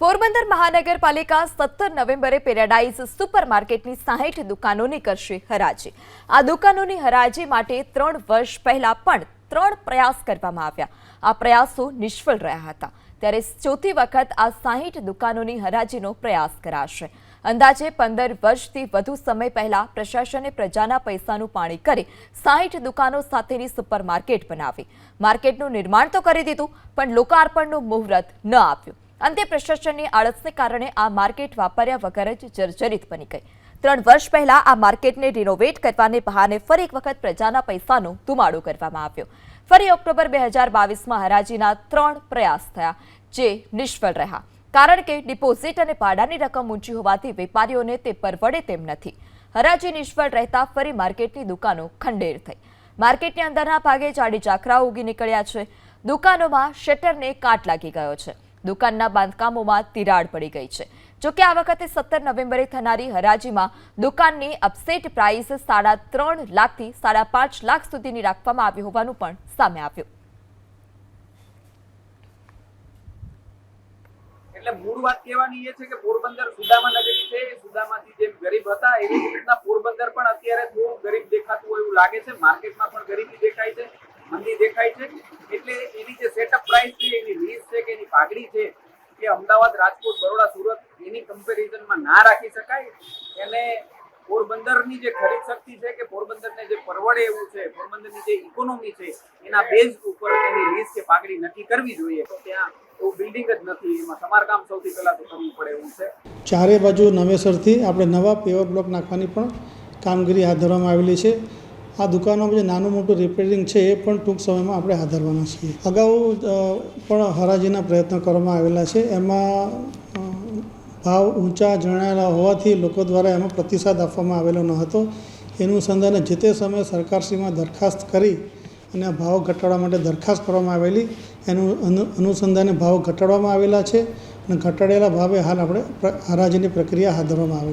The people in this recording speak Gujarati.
પોરબંદર મહાનગરપાલિકા સત્તર નવેમ્બરે પેરાડાઇઝ સુપરમાર્કેટની સાહીઠ દુકાનોની કરશે હરાજી. આ દુકાનોની હરાજી માટે ત્રણ વર્ષ પહેલા પણ ત્રણ પ્રયાસ કરવામાં આવ્યા. આ પ્રયાસો નિષ્ફળ રહ્યા હતા. ત્યારે ચોથી વખત આ સાહીઠ દુકાનોની હરાજીનો પ્રયાસ કરાશે. અંદાજે પંદર વર્ષથી વધુ સમય પહેલા પ્રશાસને પ્રજાના પૈસાનું પાણી કરી સાહીઠ દુકાનો સાથેની સુપરમાર્કેટ બનાવી. માર્કેટનું નિર્માણ તો કરી દીધું, પણ લોકાર્પણનું મુહૂર્ત ન આપ્યું. અંતે પ્રશાસનની આળસને કારણે આ માર્કેટ વાપર્યા વગર જ જર્જરિત બની ગઈ. ત્રણ વર્ષ પહેલા આ માર્કેટને રિનોવેટ કરવાને બહાને ફરી એક વખત પ્રજાના પૈસાનો ધુમાડો કરવામાં આવ્યો. ફરી ઓક્ટોબર બે હજાર બાવીસમાં હરાજીના ત્રણ પ્રયાસ થયા, જે નિષ્ફળ રહ્યા. કારણ કે ડિપોઝિટ અને ભાડાની રકમ ઊંચી હોવાથી વેપારીઓને તે પરવડે તેમ નથી. હરાજી નિષ્ફળ રહેતા ફરી માર્કેટની દુકાનો ખંડેર થઈ. માર્કેટની અંદરના ભાગે જાડી ઝાખરાઓ ઉગી નીકળ્યા છે. દુકાનોમાં શટરને કાટ લાગી ગયો છે. દુકાનના બાંધકામોમાં તિરાડ પડી ગઈ છે. જોકે આ વખતે સત્તર નવેમ્બરે થનારી હરાજીમાં દુકાનની અપસેટ પ્રાઇસ સાડા ત્રણ લાખથી સાડા પાંચ લાખ સુધીની રાખવામાં આવી હોવાનું પણ સામે આવ્યું. એટલે મૂળ વાત કહેવાની એ છે કે પોરબંદર સુદામા નગરી છે. સુદામાથી જેમ ગરીબ હતા, એવી રીતના પોરબંદર પણ અત્યારે થોડું ગરીબ દેખાતું એવું લાગે છે. માર્કેટમાં પણ ગરીબી દેખાય છે, મંદી દેખાય છે. એટલે એની જે સેટઅપ પ્રાઇસ છે, એની લીઝ છે કે એની પાઘડી છે, એ અમદાવાદ, રાજકોટ, બરોડા, સુરત એની કમ્પેરિઝનમાં ના રાખી શકાય. એને પોરબંદરની જે ખરીદ શક્તિ છે કે પોરબંદરને જે પરવડે એવું છે, પોરબંદરની જે ઇકોનોમી છે, એના બેઝ ઉપર એની લીઝ કે પાઘડી નક્કી કરવી જોઈએ. તો ત્યાં એવું બિલ્ડિંગ જ નથી, એમાં સમારકામ સૌથી પહેલાં તો કરવું પડે એવું છે. ચારે બાજુ નવેસરથી આપણે નવા પેવર બ્લોક નાખવાની પણ કામગીરી હાથ ધરવામાં આવેલી છે. આ દુકાનોમાં જે નાનું મોટું રિપેરિંગ છે, એ પણ ટૂંક સમયમાં આપણે હાથ ધરવાના છીએ. અગાઉ પણ હરાજીના પ્રયત્નો કરવામાં આવેલા છે. એમાં ભાવ ઊંચા જણાયેલા હોવાથી લોકો દ્વારા એમાં પ્રતિસાદ આપવામાં આવેલો ન હતો. એનું સંધાને જે તે સમયે સરકારશ્રીમાં દરખાસ્ત કરી અને ભાવ ઘટાડવા માટે દરખાસ્ત કરવામાં આવેલી, એનું અનુ, અનુસંધાને ભાવ ઘટાડવામાં આવેલા છે અને ઘટાડેલા ભાવે હાલ આપણે હરાજીની પ્રક્રિયા હાથ ધરવામાં આવેલી